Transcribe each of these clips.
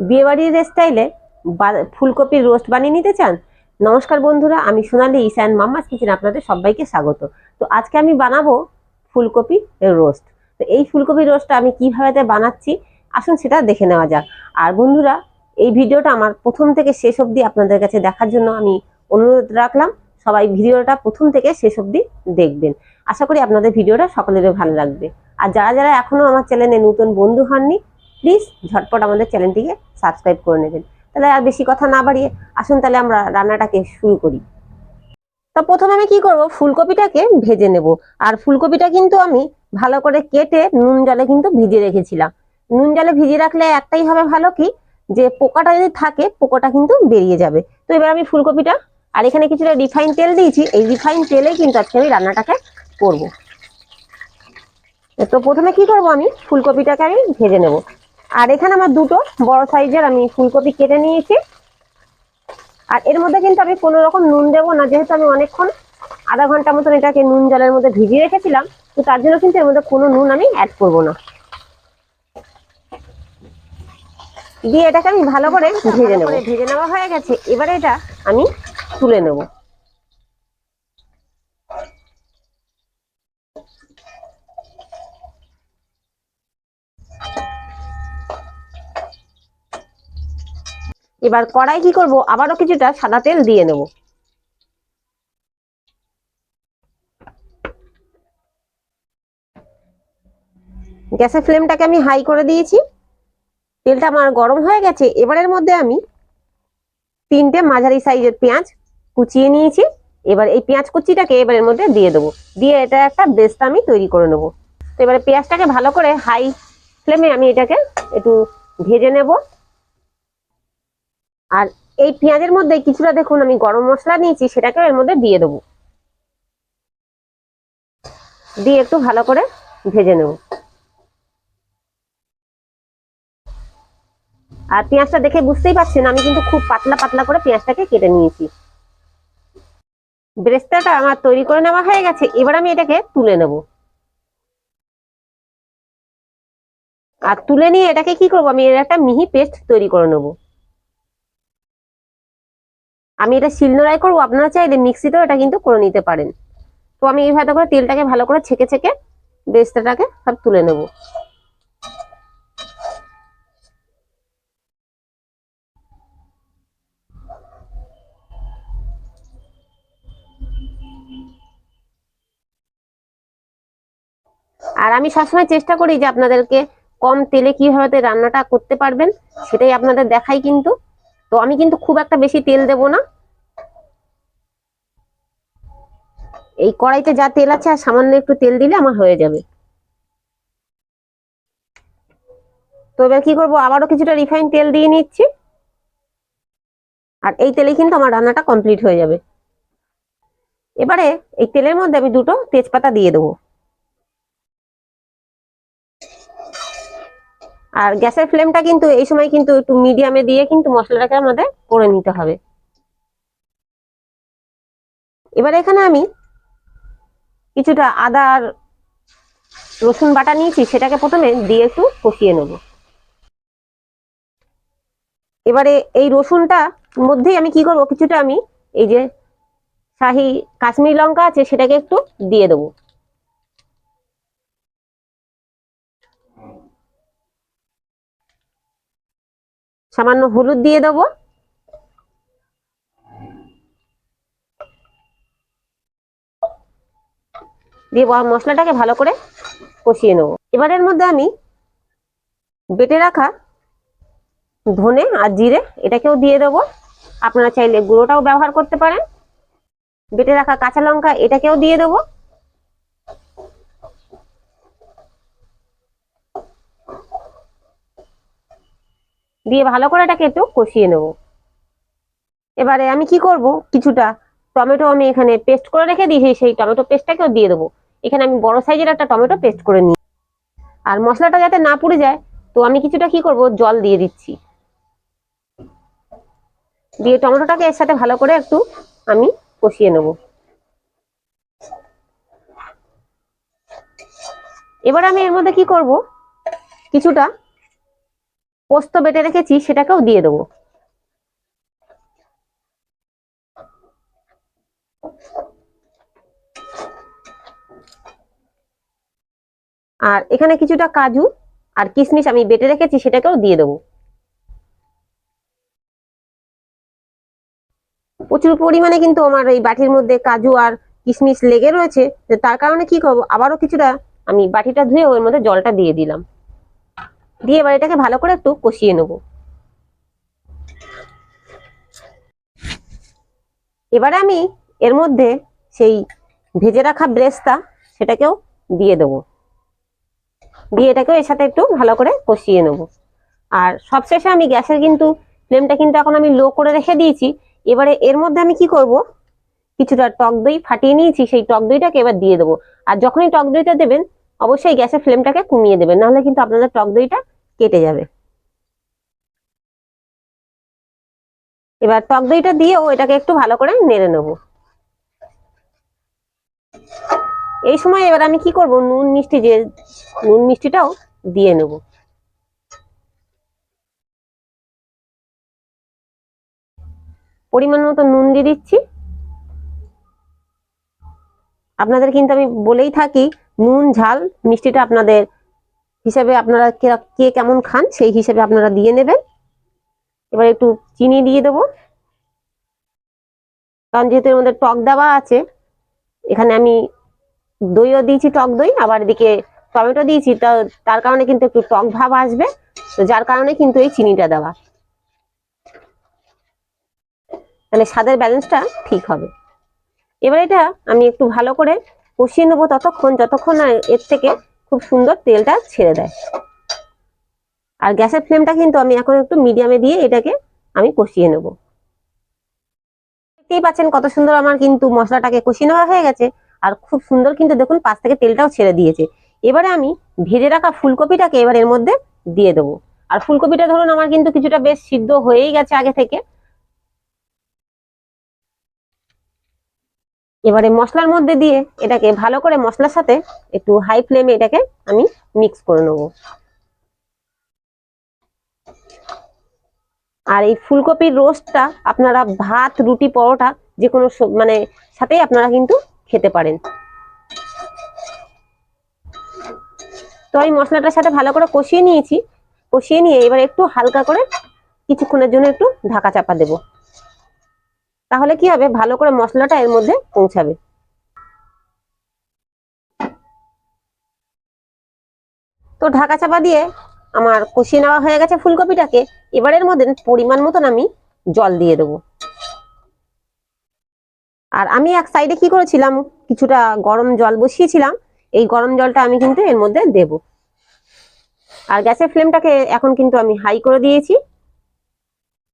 বিয়েবাড়ির স্টাইলে ফুলকপির রোস্ট বানিয়ে নিতে চান? নমস্কার বন্ধুরা, আমি সোনালি ইসান মাম্মাস কিচেন আপনাদের সবাইকে স্বাগত। তো আজকে আমি বানাবো ফুলকপি রোস্ট তো এই ফুলকপি রোস্টটা আমি কীভাবে বানাচ্ছি, আসুন সেটা দেখে নেওয়া যাক। আর বন্ধুরা, এই ভিডিওটা আমার প্রথম থেকে শেষ অবধি আপনাদের কাছে দেখার জন্য আমি অনুরোধ রাখলাম। সবাই ভিডিওটা প্রথম থেকে শেষ অবধি দেখবেন। আশা করি আপনাদের ভিডিওটা সকলেরই ভালো লাগবে। আর যারা যারা এখনও আমার চ্যানেলে নতুন বন্ধু হননি প্লিজ ঝটপট আমাদের চ্যানেলটিকে সাবস্ক্রাইব করে নেবেন। তাহলে আর বেশি কথা না বাড়িয়ে আসুন তাহলে আমরা রান্নাটাকে শুরু করি। তো প্রথমে আমি কি করব? ফুলকপিটাকে ভেজে নেব। আর ফুলকপিটা কিন্তু আমি ভালো করে কেটে নুন জলে কিন্তু ভিজিয়ে রেখেছিলাম। নুন জলে ভিজিয়ে রাখলে একটাই হবে ভালো কি? যে পোকাটা যদি থাকে, পোকাটা কিন্তু বেরিয়ে যাবে। তো এবার আমি ফুলকপিটা আর এখানে কিছুটা রিফাইন তেল দিয়েছি। এই রিফাইন তেলেই কিন্তু আজকে আমি রান্নাটাকে করব। তো প্রথমে কি করব আমি? ফুলকপিটাকে আমি ভেজে নেব। আর এখানে আমার দুটো বড় সাইজের আমি ফুলকপি কেটে নিয়েছি। আর এর মধ্যে কিন্তু আমি কোনো রকম নুন দেবো না যেহেতু আমি অনেকক্ষণ আধা ঘণ্টা মতন এটাকে নুন জলের মধ্যে ভিজিয়ে রেখেছিলাম তো তার জন্য কিন্তু এর মধ্যে কোনো নুন আমি অ্যাড করব না। দিয়ে এটাকে আমি ভালো করে ভেজে নেব। ভেজে নেওয়া হয়ে গেছে এবারে এটা আমি তুলে নেব। এবার কড়াই কি করব? আবারও কিছুটা সাদা তেল দিয়ে নেব। গ্যাসের ফ্লেমটাকে আমি হাই করে দিয়েছি। তেলটা আমার গরম হয়ে গেছে। এবারের মধ্যে আমি তিনটে মাঝারি সাইজের পেঁয়াজ কুচিয়ে নিয়েছি। এবার এই পেঁয়াজ কুচিটাকে এবারের মধ্যে দিয়ে দেবো। দিয়ে এটা একটা বেস্ট আমি তৈরি করে নেব। তো এবারে পেঁয়াজটাকে ভালো করে হাই ফ্লেমে আমি এটাকে একটু ভেজে নেব। আর এই পেঁয়াজের মধ্যে কিছুটা দেখুন, আমি গরম মশলা নিয়েছি সেটাকে এর মধ্যে দিয়ে দেবো। দিয়ে একটু ভালো করে ভেজে নেব। আর পেঁয়াজটা দেখে বুঝতেই পারছেন, আমি কিন্তু খুব পাতলা পাতলা করে পেঁয়াজটাকে কেটে নিয়েছি। ব্রেস্তাটা আমার তৈরি করে নেওয়া হয়ে গেছে, এবার আমি এটাকে তুলে নেব। আর তুলে নিয়ে এটাকে কি করব, আমি এর একটা মিহি পেস্ট তৈরি করে নেব। আমি এটা শিলনোড়াই করব, আপনারা চাইলে মিক্সিতেও এটা কিন্তু করে নিতে পারেন। তো আমি এইভাবে করে তেলটাকে ভালো করে ছেঁকে ছেঁকে বেস্তাটাকে সব তুলে নেব। আর আমি সবসময় চেষ্টা করি যে আপনাদেরকে কম তেলে কীভাবে রান্নাটা করতে পারবেন, সেটাই আপনাদের দেখাই কিন্তু। তো আমি কিন্তু খুব একটা বেশি তেল দেব না। এই কড়াইতে যা তেল আছে আর সামান্য একটু তেল দিলে আমার হয়ে যাবে। তো এবার কি করব? আবারও কিছুটা রিফাইন তেল দিয়ে নিচ্ছি। আর এই তেলে কিন্তু আমার রান্নাটা কমপ্লিট হয়ে যাবে। এবারে এই তেলের মধ্যে আমি দুটো তেজপাতা দিয়ে দেবো। আর গ্যাসের ফ্লেমটা কিন্তু এই সময় কিন্তু একটু মিডিয়ামে দিয়ে কিন্তু মশলাটাকে আমাদের করে নিতে হবে। এবার এখানে আমি কিছুটা আদা আর রসুন বাটা নিয়েছি, সেটাকে প্রথমে দিয়ে একটু কষিয়ে নেব। এবারে এই রসুনটা মধ্যেই আমি কি করব, কিছুটা আমি এই যে শাহি কাশ্মীরি লঙ্কা আছে সেটাকে একটু দিয়ে দেবো। সামান্য হলুদ দিয়ে দেবো। দিয়ে মশলাটাকে ভালো করে কষিয়ে নেব। এবারের মধ্যে আমি বেটে রাখা ধনে আর জিরে এটাকেও দিয়ে দেবো। আপনারা চাইলে গুঁড়োটাও ব্যবহার করতে পারেন। বেটে রাখা কাঁচা লঙ্কা এটাকেও দিয়ে দেবো। দিয়ে ভালো করে এটাকে একটু কষিয়ে নেব। এবারে আমি কি করব? কিছুটা টমেটো আমি এখানে পেস্ট করে রেখে দিয়েছি, সেই টমেটো পেস্টটাকেও দিয়ে দেবো। এখানে আমি বড় সাইজের একটা টমেটো পেস্ট করে নিই আর মশলাটা যাতে না পুড়ে যায়, তো আমি কিছুটা কি করব? জল দিয়ে দিচ্ছি। দিয়ে টমেটোটাকে এর সাথে ভালো করে একটু আমি কষিয়ে নেব। এবার আমি এর মধ্যে কি করব? কিছুটা পোস্ত বেটে রেখেছি, সেটাকেও দিয়ে দেবো। আর এখানে কিছুটা কাজু আর কিশমিশ আমি বেটে রেখেছি, সেটাকেও দিয়ে দেবো। প্রচুর পরিমাণে কিন্তু আমার এই বাটির মধ্যে কাজু আর কিশমিশ লেগে রয়েছে তার কারণে কি করব, আবারও কিছুটা আমি বাটিটা ধুয়ে ওর মধ্যে জলটা দিয়ে দিলাম। দিয়ে এবার এটাকে ভালো করে একটু কষিয়ে নেব। এবারে আমি এর মধ্যে সেই ভেজে রাখা ব্রেস্তা সেটাকেও দিয়ে দেবো। দিয়ে এটাকেও এর সাথে একটু ভালো করে কষিয়ে নেব। আর সবশেষে আমি গ্যাসের কিন্তু ফ্লেমটা কিন্তু এখন আমি লো করে রেখে দিয়েছি। এবারে এর মধ্যে আমি কি করব? কিছুটা টক দই ফাটিয়ে নিয়েছি, সেই টক দইটাকে এবার দিয়ে দেবো। আর যখনই টক দইটা দেবেন অবশ্যই গ্যাসের ফ্লেমটাকে কমিয়ে দেবেন, নাহলে কিন্তু আপনাদের টক দইটা কেটে যাবে। এবার টক দইটা দিয়েও এটাকে একটু ভালো করে নেড়ে নেব। এই সময় এবার আমি কি করব? নুন মিষ্টি যে, নুন মিষ্টিটাও দিয়ে নেব। পরিমাণ মতো নুন দিয়ে দিচ্ছি। আপনাদের কিন্তু আমি বলেই থাকি নুন, ঝাল, মিষ্টিটা আপনাদের হিসাবে আপনারা কে- কেমন খান সেই হিসাবে আপনারা দিয়ে নেবেন। এবার একটু চিনি দিয়ে দেবো। কারণ যেহেতু এর মধ্যে টক দেওয়া আছে, এখানে আমি দইও দিয়েছি টক দই, আবার এদিকে টমেটো দিয়েছি। তা, তার কারণে কিন্তু একটু টক ভাব আসবে, তো যার কারণে কিন্তু এই চিনিটা দেওয়া। তাহলে স্বাদের ব্যালেন্সটা ঠিক হবে। এবার এটা আমি একটু ভালো করে কষিয়ে নেব ততক্ষণ, যতক্ষণ না এর থেকে খুব সুন্দর তেলটা ছেড়ে দেয়। আর গ্যাসের ফ্লেমটা কিন্তু আমি এখন একটু মিডিয়ামে দিয়ে এটাকে আমি কষিয়ে নেব। দেখতেই পাচ্ছেন কত সুন্দর আমার কিন্তু মশলাটাকে কষিয়ে নেওয়া হয়ে গেছে। আর খুব সুন্দর কিন্তু দেখুন পাশ থেকে তেলটাও ছেড়ে দিয়েছে। এবারে আমি ভেজে রাখা ফুলকপিটাকে এবার এর মধ্যে দিয়ে দেবো। আর ফুলকপিটা ধরুন আমার কিন্তু কিছুটা বেশ সিদ্ধ হয়েই গেছে আগে থেকে। এবারে মশলার মধ্যে দিয়ে এটাকে ভালো করে মশলার সাথে একটু হাই ফ্লেমে এটাকে আমি মিক্স করে নেব। আর এই ফুলকপির রোস্টটা, আপনারা ভাত, রুটি, পরোটা যে কোনো মানে সাথেই আপনারা কিন্তু খেতে পারেন। তো এই মশলাটার সাথে ভালো করে কষিয়ে নিয়েছি। কষিয়ে নিয়ে এবার একটু হালকা করে কিছুক্ষণের জন্য একটু ঢাকা চাপা দেবো। তাহলে কি হবে? ভালো করে মশলাটা এর মধ্যে পৌঁছাবে। তো ঢাকা চাপা দিয়ে আমার কষিয়ে নেওয়া হয়ে গেছে ফুলকপিটাকে। এবারের মধ্যে পরিমাণ মতন আমি জল দিয়ে দেবো। আর আমি এক সাইডে কি করেছিলাম? কিছুটা গরম জল বসিয়েছিলাম। এই গরম জলটা আমি কিন্তু এর মধ্যে দেব। আর গ্যাসের ফ্লেমটাকে এখন কিন্তু আমি হাই করে দিয়েছি।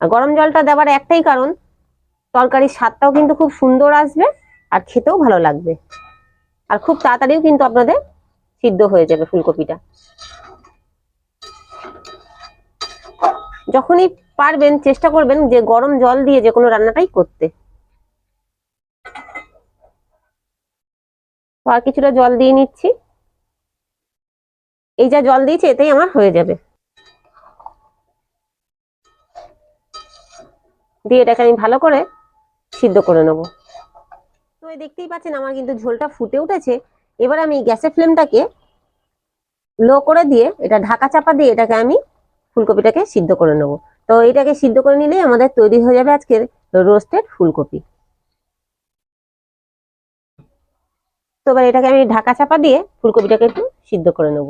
আর গরম জলটা দেওয়ার একটাই কারণ তরকারির স্বাদটাও কিন্তু খুব সুন্দর আসবে আর খেতেও ভালো লাগবে। আর খুব তাড়াতাড়িও কিন্তু আপনাদের সিদ্ধ হয়ে যাবে ফুলকপিটা। যখনই পারবেন, চেষ্টা করবেন যে গরম জল দিয়ে যে কোনো রান্নাটাই করতে। আর কিছুটা জল দিয়ে নিচ্ছি। এই যা জল দিয়েছি, এতেই আমার হয়ে যাবে। দিয়ে এটাকে আমি ভালো করে সিদ্ধ করে নেব। তো দেখতেই পাচ্ছেন আমার কিন্তু ঝোলটা ফুটে উঠেছে। এবার আমি গ্যাসের ফ্লেমটাকে লো করে দিয়ে এটা ঢাকা চাপা দিয়ে এটাকে আমি ফুলকপিটাকে সিদ্ধ করে নেব। তো এটাকে সিদ্ধ করে নিলেই আমাদের তৈরি হয়ে যাবে আজকের রোস্টেড ফুলকপি। তো এবার এটাকে আমি ঢাকা চাপা দিয়ে ফুলকপিটাকে একটু সিদ্ধ করে নেব।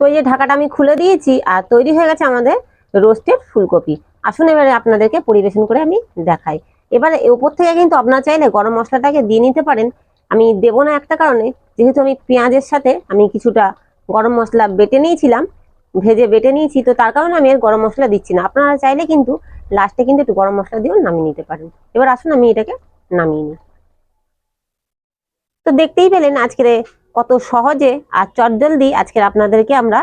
তো এই যে ঢাকাটা আমি খুলে দিয়েছি আর তৈরি হয়ে গেছে আমাদের রোস্টেড ফুলকপি। আসুন এবারে আপনাদেরকে পরিবেশন করে আমি দেখাই। এবারে উপর থেকে কিন্তু আপনারা চাইলে গরম মশলাটাকে দিয়ে নিতে পারেন। আমি দেবো না একটা কারণে, যেহেতু আমি পেঁয়াজের সাথে আমি কিছুটা গরম মশলা বেটে নিয়েছিলাম, ভেজে বেটে নিয়েছি, তো তার কারণে আমি গরম মশলা দিচ্ছি না। আপনারা চাইলে কিন্তু লাস্টে কিন্তু একটু গরম মশলা দিয়েও নামিয়ে নিতে পারেন। এবার আসুন আমি এটাকে নামিয়ে নিই। তো দেখতেই পেলেন আজকের কত সহজে আর চটজলদি আজকের আপনাদেরকে আমরা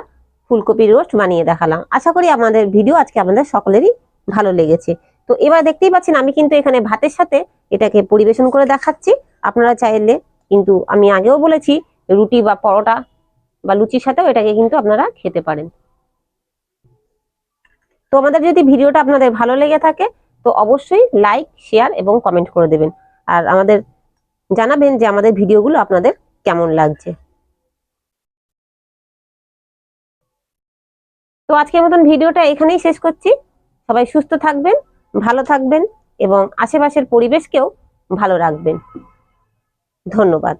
ফুলকপির রোস্ট বানিয়ে দেখালাম। আশা করি আমাদের ভিডিও আজকে আমাদের সকলেরই ভালো লেগেছে। তো এবার দেখতেই পাচ্ছেন আমি কিন্তু এখানে ভাতের সাথে এটাকে পরিবেশন করে দেখাচ্ছি। আপনারা চাইলে কিন্তু আমি আগেও বলেছি রুটি বা পরোটা বা লুচির সাথেও এটাকে কিন্তু আপনারা খেতে পারেন। তো আমাদের যদি ভিডিওটা আপনাদের ভালো লেগে থাকে, তো অবশ্যই লাইক শেয়ার এবং কমেন্ট করে দেবেন। আর আমাদের জানাবেন যে আমাদের ভিডিওগুলো আপনাদের কেমন লাগছে। তো আজকের মতন ভিডিওটা এখানেই শেষ করছি। সবাই সুস্থ থাকবেন ভালো থাকবেন এবং আশেপাশের পরিবেশকেও ভালো রাখবেন। ধন্যবাদ।